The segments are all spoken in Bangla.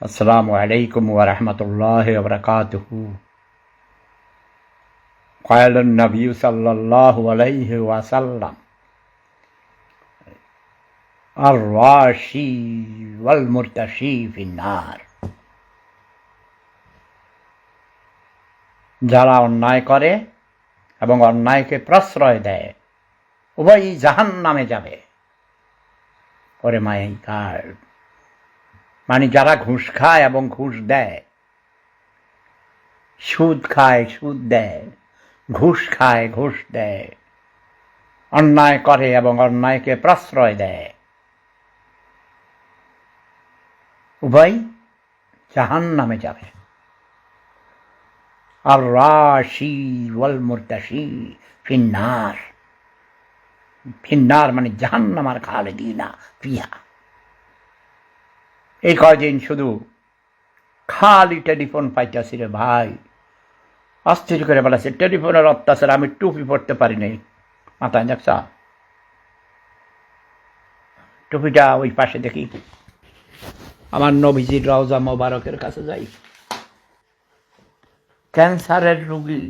السلام عليكم ورحمة الله وبركاته قال النبي صلى الله عليه وسلم الراشي والمرتشي في النار যারা অন্যায় করে এবং অন্যায়কে প্রশ্রয় দেয় উভয়ই জাহান নামে যাবে ওরে মাই গাড মানে যারা ঘুষ খায় এবং ঘুষ দেয়। সুদ খায়, সুদ দেয়। ঘুষ খায়, ঘুষ দেয়। অন্যায় করে এবং অন্যায়কে প্রশ্রয় দেয়। উভয় জাহান নামে যাবে। আর রাশি ওয়াল মুরতাশি ফিন্নার। ফিন্নার মানে জাহান্নামার খালেদিনা ফিহা। এই কয়দিন শুধু খালি টেলিফোন পাইতেছি রে ভাই। অস্থির করে বলেছে, টেলিফোনের অত্যাচার আমি টুপি পরতে পারি নাই। মাথায় দেখছ? টুপিটা ওই পাশে দেখি। আমার নবীজির রওজা মোবারকের কাছে যাই। ক্যান্সারের রুগী,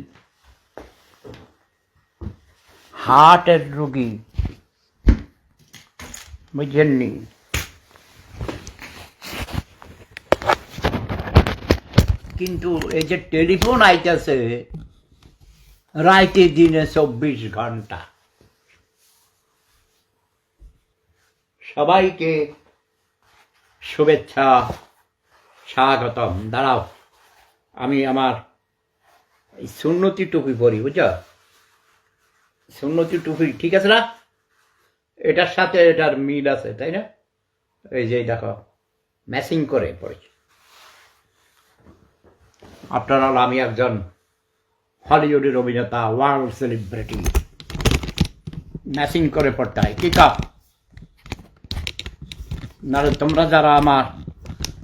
হার্টের রুগী, বুঝেননি? কিন্তু এই যে টেলিফোন আইতেছে, রাইতে দিনে চব্বিশ ঘণ্টা। সবাইকে শুভেচ্ছা, স্বাগতম। দাঁড়াও, আমি আমার এই সুন্নতি টুপি পরি, বুঝছ? সুন্নতি টুপি, ঠিক আছে না? এটার সাথে এটার মিল আছে, তাই না? এই যে, দেখো ম্যাচিং করে পড়েছে। আফটার অল আমি একজন হলিউডের অভিনেতা ওয়ার্ল্ড সেলিব্রিটি ম্যাচিং করে পড়তে হয়। কি কাপ নাহলে তোমরা যারা আমার,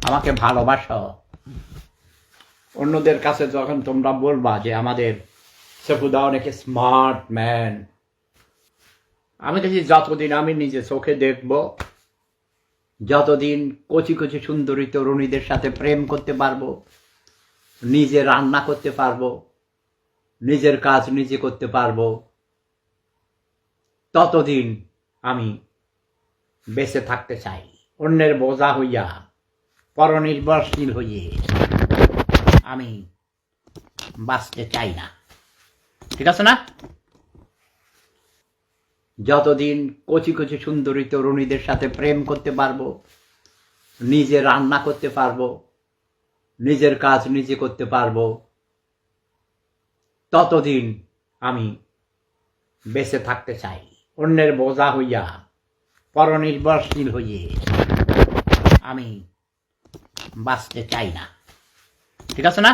আমাকে ভালোবাসো, অন্যদের কাছে যখন তোমরা বলবা যে আমাদের সেফুদা অনেক স্মার্ট ম্যান আমি দেখি যতদিন আমি নিজে চোখে দেখব, যতদিন কচি কচি সুন্দরী তরুণীদের সাথে প্রেম করতে পারব নিজে রান্না করতে পারব, নিজের কাজ নিজে করতে পারব, ততদিন আমি বেঁচে থাকতে চাই। অন্যের বোঝা হইয়া পরনির্ভরশীল হইয়ে আমি বাঁচতে চাই না। ঠিক আছে না? যতদিন কচি কচি সুন্দরী তরুণীদের সাথে প্রেম করতে পারব, নিজে রান্না করতে পারব নিজের কাজ নিজে করতে পারব, ততদিন আমি বেঁচে থাকতে চাই। অন্যের বোঝা হইয়া, পরনির্ভরশীল হইয়ে আমি বাঁচতে চাই না। ঠিক আছে না?